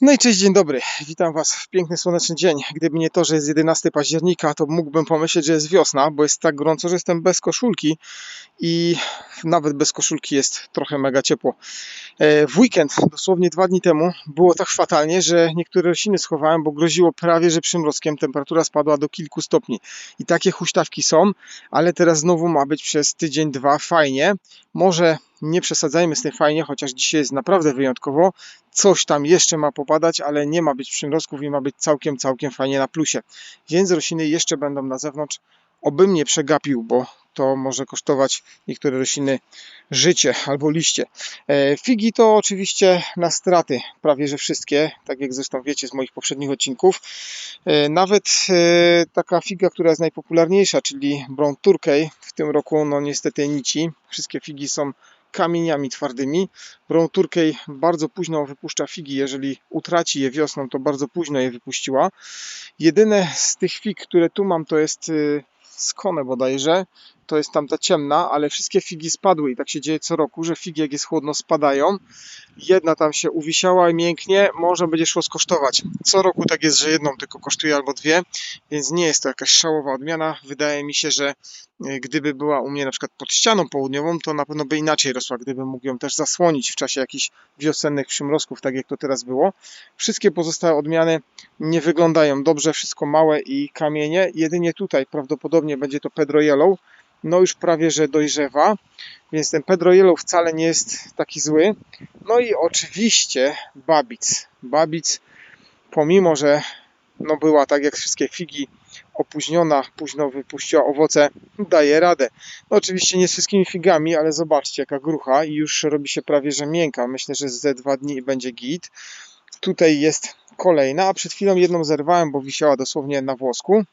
No i cześć, dzień dobry. Witam Was w piękny, słoneczny dzień. Gdyby nie to, że jest 11 października, to mógłbym pomyśleć, że jest wiosna, bo jest tak gorąco, że jestem bez koszulki i nawet bez koszulki jest trochę mega ciepło. E, W weekend, dosłownie dwa dni temu, było tak fatalnie, że niektóre rośliny schowałem, bo groziło prawie, że przymrozkiem temperatura spadła do kilku stopni. I takie huśtawki są, ale teraz znowu ma być przez tydzień, dwa fajnie. Może nie przesadzajmy z tym fajnie, chociaż dzisiaj jest naprawdę wyjątkowo. Coś tam jeszcze ma popadać, ale nie ma być przymrozków i ma być całkiem, całkiem fajnie na plusie. Więc rośliny jeszcze będą na zewnątrz. Obym nie przegapił, bo to może kosztować niektóre rośliny życie albo liście. E, Figi to oczywiście na straty, prawie że wszystkie, tak jak zresztą wiecie z moich poprzednich odcinków. E, Nawet e, taka figa, która jest najpopularniejsza, czyli Brown Turkey, w tym roku no niestety nici. Wszystkie figi są kamieniami twardymi. Brown Turkey bardzo późno wypuszcza figi, jeżeli utraci je wiosną, to bardzo późno je wypuściła. Jedyne z tych fig, które tu mam, to jest y, skone bodajże, to jest tamta ciemna, ale wszystkie figi spadły i tak się dzieje co roku, że figi jak jest chłodno spadają. Jedna tam się uwisiała i mięknie, może będzie szło skosztować. Co roku tak jest, że jedną tylko kosztuje albo dwie, więc nie jest to jakaś szałowa odmiana. Wydaje mi się, że y, gdyby była u mnie na przykład pod ścianą południową, to na pewno by inaczej rosła, gdybym mógł ją też zasłonić w czasie jakichś wiosennych przymrozków, tak jak to teraz było. Wszystkie pozostałe odmiany nie wyglądają dobrze, wszystko małe i kamienie. Jedynie tutaj prawdopodobnie będzie to Pedro Yellow. No już prawie, że dojrzewa, więc ten Pedro Yellow wcale nie jest taki zły. No i oczywiście Babic. Babic, pomimo, że no była tak jak wszystkie figi opóźniona, późno wypuściła owoce, daje radę. No oczywiście nie z wszystkimi figami, ale zobaczcie jaka grucha i już robi się prawie, że miękka. Myślę, że ze dwa dni będzie git. Tutaj jest kolejna, a przed chwilą jedną zerwałem, bo wisiała dosłownie na włosku.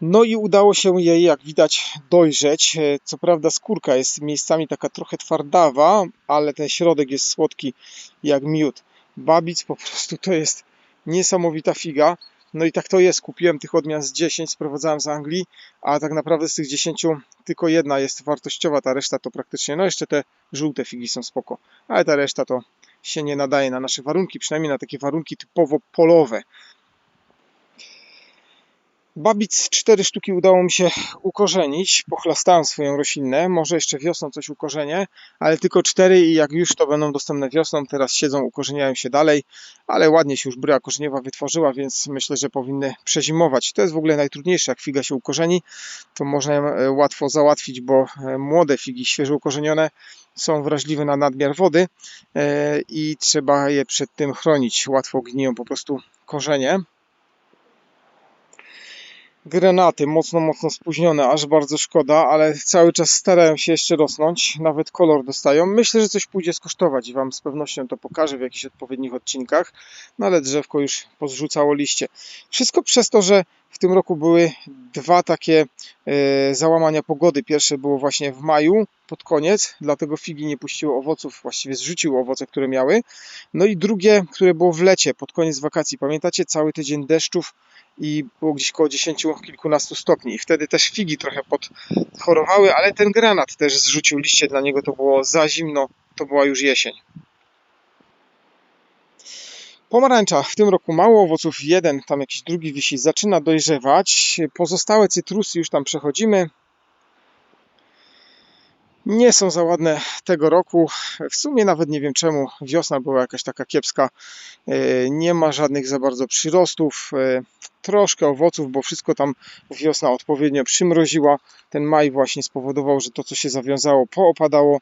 No i udało się jej, jak widać, dojrzeć. E, Co prawda skórka jest miejscami taka trochę twardawa, ale ten środek jest słodki jak miód. Babic po prostu to jest niesamowita figa. No i tak to jest. Kupiłem tych odmian z 10, sprowadzałem z Anglii, a tak naprawdę z tych 10 tylko jedna jest wartościowa, ta reszta to praktycznie, no jeszcze te żółte figi są spoko, ale ta reszta to się nie nadaje na nasze warunki, przynajmniej na takie warunki typowo polowe. Babic cztery sztuki udało mi się ukorzenić. Pochlastałem swoją roślinę. Może jeszcze wiosną coś ukorzenię, ale tylko cztery i jak już to będą dostępne wiosną. Teraz siedzą, ukorzeniają się dalej, ale ładnie się już bryła korzeniowa wytworzyła, więc myślę, że powinny przezimować. To jest w ogóle najtrudniejsze, jak figa się ukorzeni, to można ją e, łatwo załatwić, bo e, młode figi, świeżo ukorzenione, są wrażliwe na nadmiar wody e, i trzeba je przed tym chronić. Łatwo gniją po prostu korzenie granaty mocno, mocno spóźnione, aż bardzo szkoda, ale cały czas starają się jeszcze rosnąć, nawet kolor dostają. Myślę, że coś pójdzie skosztować i Wam z pewnością to pokażę w jakichś odpowiednich odcinkach, no ale drzewko już pozrzucało liście. Wszystko przez to, że w tym roku były dwa takie e, załamania pogody. Pierwsze było właśnie w maju, pod koniec, dlatego figi nie puściły owoców, właściwie zrzuciły owoce, które miały. No i drugie, które było w lecie, pod koniec wakacji. Pamiętacie, cały tydzień deszczów i było gdzieś koło 10 kilkunastu stopni. I wtedy też figi trochę podchorowały, ale ten granat też zrzucił liście, dla niego to było za zimno, to była już jesień. Pomarańcza w tym roku mało owoców, jeden, tam jakiś drugi wisi, zaczyna dojrzewać. Pozostałe cytrusy już tam przechodzimy. Nie są za ładne tego roku. W sumie nawet nie wiem czemu. Wiosna była jakaś taka kiepska. E, Nie ma żadnych za bardzo przyrostów. E, Troszkę owoców, bo wszystko tam wiosna odpowiednio przymroziła. Ten maj właśnie spowodował, że to co się zawiązało poopadało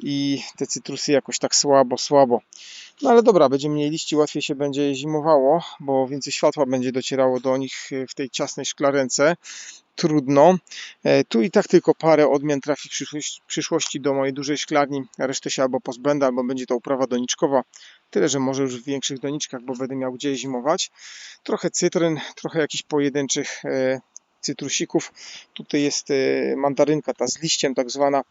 i te cytrusy jakoś tak słabo, słabo. No ale dobra, będzie mniej liści, łatwiej się będzie zimowało, bo więcej światła będzie docierało do nich w tej ciasnej szklarence. Trudno. E, Tu i tak tylko parę odmian trafi w przyszłości- do mojej dużej szklarni. Resztę się albo pozbędę, albo będzie to uprawa doniczkowa. Tyle, że może już w większych doniczkach, bo będę miał gdzie zimować. Trochę cytryn, trochę jakichś pojedynczych e, cytrusików. Tutaj jest e, mandarynka, ta z liściem tak zwana.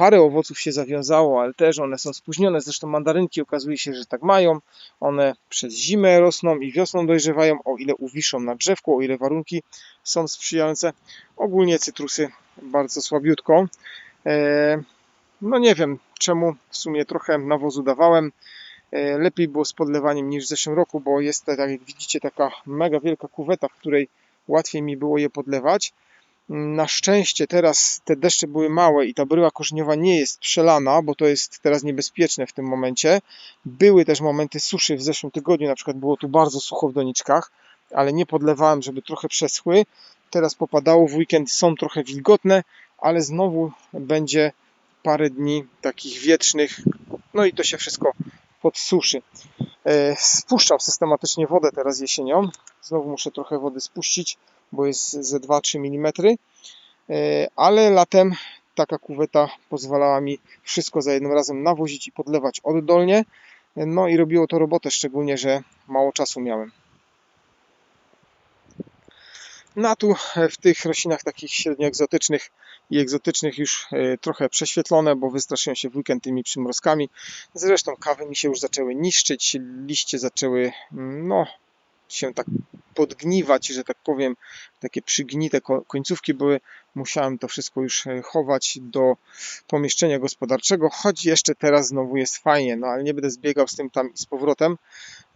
Parę owoców się zawiązało, ale też one są spóźnione. Zresztą mandarynki okazuje się, że tak mają. One przez zimę rosną i wiosną dojrzewają, o ile uwiszą na drzewku, o ile warunki są sprzyjające. Ogólnie cytrusy bardzo słabiutko. E, No nie wiem czemu, w sumie trochę nawozu dawałem. E, Lepiej było z podlewaniem niż w zeszłym roku, bo jest tak jak widzicie taka mega wielka kuweta, w której łatwiej mi było je podlewać. Na szczęście teraz te deszcze były małe i ta bryła korzeniowa nie jest przelana, bo to jest teraz niebezpieczne w tym momencie. Były też momenty suszy w zeszłym tygodniu, na przykład było tu bardzo sucho w doniczkach, ale nie podlewałem, żeby trochę przeschły. Teraz popadało w weekend, są trochę wilgotne, ale znowu będzie parę dni takich wietrznych, no i to się wszystko podsuszy. E, Spuszczam systematycznie wodę teraz jesienią. Znowu muszę trochę wody spuścić, bo jest ze 2-3 mm. E, Ale latem taka kuweta pozwalała mi wszystko za jednym razem nawozić i podlewać oddolnie. E, No i robiło to robotę, szczególnie, że mało czasu miałem. No tu e, w tych roślinach takich średnio egzotycznych i egzotycznych już e, trochę prześwietlone, bo wystraszyłem się w weekend tymi przymrozkami. Zresztą kawy mi się już zaczęły niszczyć, liście zaczęły no, się tak podgniwać, że tak powiem, takie przygnite ko- końcówki były. Musiałem to wszystko już e, chować do pomieszczenia gospodarczego, choć jeszcze teraz znowu jest fajnie, no ale nie będę zbiegał z tym tam i z powrotem,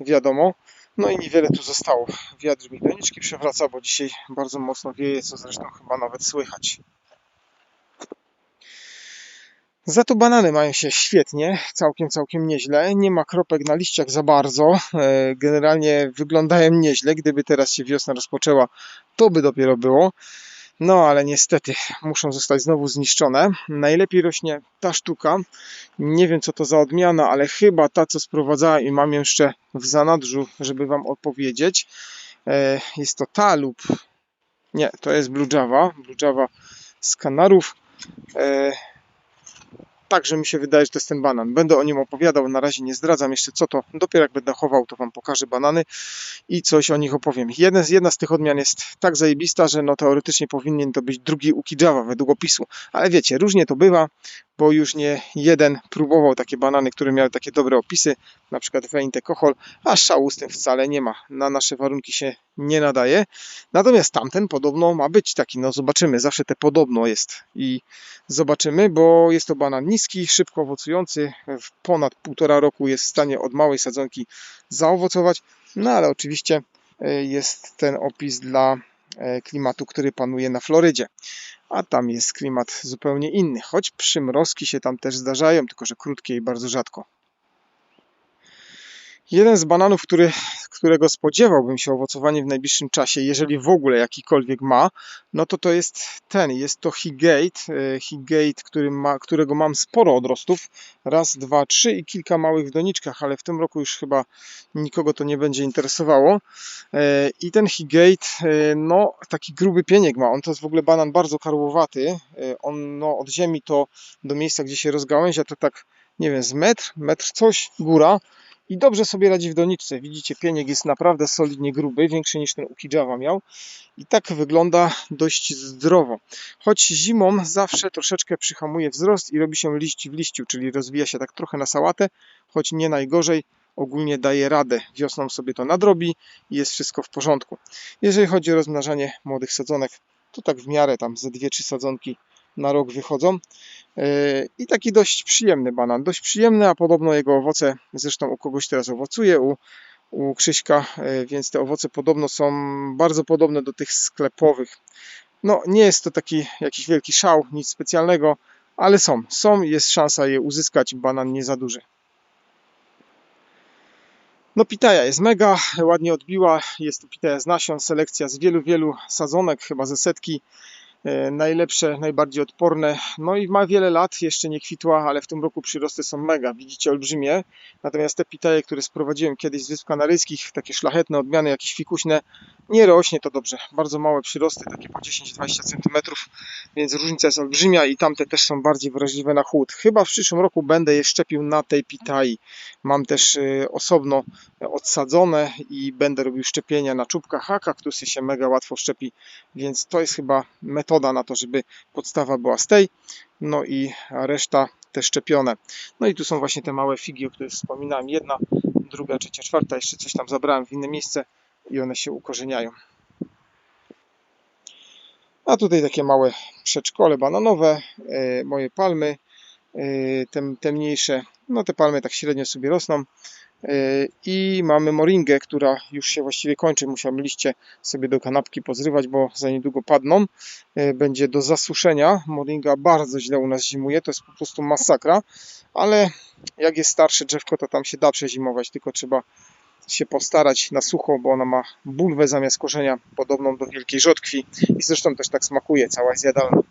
wiadomo. No i niewiele tu zostało. Wiatr mi doniczki przewraca, bo dzisiaj bardzo mocno wieje, co zresztą chyba nawet słychać. Za to banany mają się świetnie, całkiem, całkiem nieźle. Nie ma kropek na liściach za bardzo. E, Generalnie wyglądają nieźle. Gdyby teraz się wiosna rozpoczęła, to by dopiero było. No ale niestety muszą zostać znowu zniszczone. Najlepiej rośnie ta sztuka. Nie wiem co to za odmiana, ale chyba ta co sprowadzała i mam jeszcze w zanadrzu, żeby Wam opowiedzieć. E, Jest to ta lub nie, to jest Blue Java. Blue Java z Kanarów. Także mi się wydaje, że to jest ten banan. Będę o nim opowiadał, na razie nie zdradzam jeszcze co to. Dopiero jak będę chował, to Wam pokażę banany i coś o nich opowiem. Jedna z, jedna z tych odmian jest tak zajebista, że no teoretycznie powinien to być drugi Ukijawa według opisu. Ale wiecie, różnie to bywa, bo już nie jeden próbował takie banany, które miały takie dobre opisy, na przykład Veinte Kochol, a szału z tym wcale nie ma. Na nasze warunki się nie nadaje. Natomiast tamten podobno ma być taki, no zobaczymy, zawsze te podobno jest. I zobaczymy, bo jest to banan niski, szybko owocujący, w ponad półtora roku jest w stanie od małej sadzonki zaowocować, no ale oczywiście e, jest ten opis dla klimatu, który panuje na Florydzie. A tam jest klimat zupełnie inny, choć przymrozki się tam też zdarzają, tylko że krótkie i bardzo rzadko. Jeden z bananów, który, którego spodziewałbym się owocowanie w najbliższym czasie, jeżeli w ogóle jakikolwiek ma, no to to jest ten, jest to Higate, e, Higate, który ma, którego mam sporo odrostów, raz, dwa, trzy i kilka małych w doniczkach, ale w tym roku już chyba nikogo to nie będzie interesowało. E, I ten Higate, e, no taki gruby pieniek ma, on to jest w ogóle banan bardzo karłowaty, on no, od ziemi to do miejsca, gdzie się rozgałęzia, to tak, nie wiem, z metr, metr coś, góra, i dobrze sobie radzi w doniczce. Widzicie, pieniek jest naprawdę solidnie gruby, większy niż ten Ukijawa miał. I tak wygląda dość zdrowo. Choć zimą zawsze troszeczkę przyhamuje wzrost i robi się liść w liściu, czyli rozwija się tak trochę na sałatę, choć nie najgorzej. Ogólnie daje radę. Wiosną sobie to nadrobi i jest wszystko w porządku. Jeżeli chodzi o rozmnażanie młodych sadzonek, to tak w miarę tam ze dwie, trzy sadzonki na rok wychodzą. I taki dość przyjemny banan. Dość przyjemny, a podobno jego owoce, zresztą u kogoś teraz owocuje, u, u Krzyśka, więc te owoce podobno są bardzo podobne do tych sklepowych. No, nie jest to taki jakiś wielki szał, nic specjalnego, ale są. Są, jest szansa je uzyskać. Banan nie za duży. No pitaja jest mega, ładnie odbiła. Jest to pitaja z nasion, selekcja z wielu, wielu sadzonek, chyba ze setki. E, najlepsze, najbardziej odporne. No i ma wiele lat, jeszcze nie kwitła, ale w tym roku przyrosty są mega, widzicie, olbrzymie. Natomiast te pitaje, które sprowadziłem kiedyś z Wysp Kanaryjskich, takie szlachetne odmiany, jakieś fikuśne, nie rośnie to dobrze. Bardzo małe przyrosty, takie po 10-20 cm, więc różnica jest olbrzymia i tamte też są bardziej wrażliwe na chłód. Chyba w przyszłym roku będę je szczepił na tej pitai. Mam też e, osobno odsadzone i będę robił szczepienia na czubkach, a kaktusy się mega łatwo szczepi, więc to jest chyba metoda na to, żeby podstawa była z tej, no i reszta te szczepione. No i tu są właśnie te małe figi, o których wspominałem. Jedna, druga, trzecia, czwarta. Jeszcze coś tam zabrałem w inne miejsce i one się ukorzeniają. A tutaj takie małe przedszkole bananowe, e, moje palmy. Yy, Te, te mniejsze, no te palmy tak średnio sobie rosną. Yy, I mamy moringę, która już się właściwie kończy. Musiałem liście sobie do kanapki pozrywać, bo za niedługo padną. Yy, Będzie do zasuszenia. Moringa bardzo źle u nas zimuje, to jest po prostu masakra. Ale jak jest starsze drzewko, to tam się da przezimować, tylko trzeba się postarać na sucho, bo ona ma bulwę zamiast korzenia, podobną do wielkiej rzodkwi i zresztą też tak smakuje, cała jest jadalna.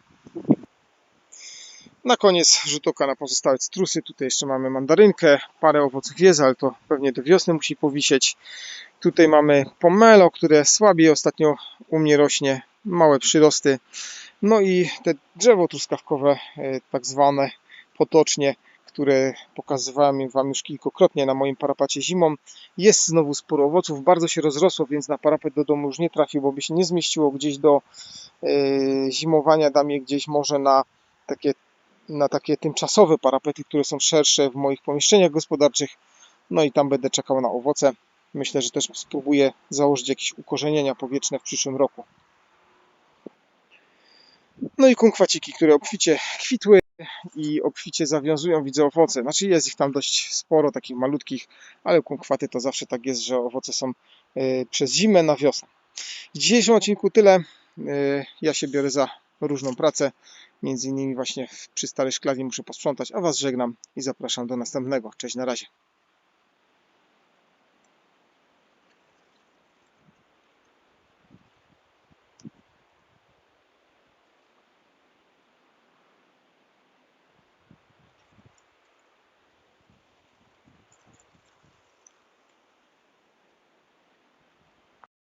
Na koniec rzut oka na pozostałe cytrusy. Tutaj jeszcze mamy mandarynkę, parę owoców jest, ale to pewnie do wiosny musi powisieć. Tutaj mamy pomelo, które słabiej ostatnio u mnie rośnie, małe przyrosty. No i te drzewo truskawkowe, e, tak zwane potocznie, które pokazywałem Wam już kilkukrotnie na moim parapacie zimą. Jest znowu sporo owoców, bardzo się rozrosło, więc na parapet do domu już nie trafił, bo by się nie zmieściło gdzieś do e, zimowania. Dam je gdzieś może na takie, na takie tymczasowe parapety, które są szersze w moich pomieszczeniach gospodarczych. No i tam będę czekał na owoce. Myślę, że też spróbuję założyć jakieś ukorzenienia powietrzne w przyszłym roku. No i kunkwaciki, które obficie kwitły i obficie zawiązują, widzę owoce. Znaczy jest ich tam dość sporo, takich malutkich, ale kunkwaty to zawsze tak jest, że owoce są e, przez zimę na wiosnę. W dzisiejszym odcinku tyle. E, Ja się biorę za różną pracę. Między innymi właśnie przy starej szklarni muszę posprzątać, a Was żegnam i zapraszam do następnego. Cześć, na razie.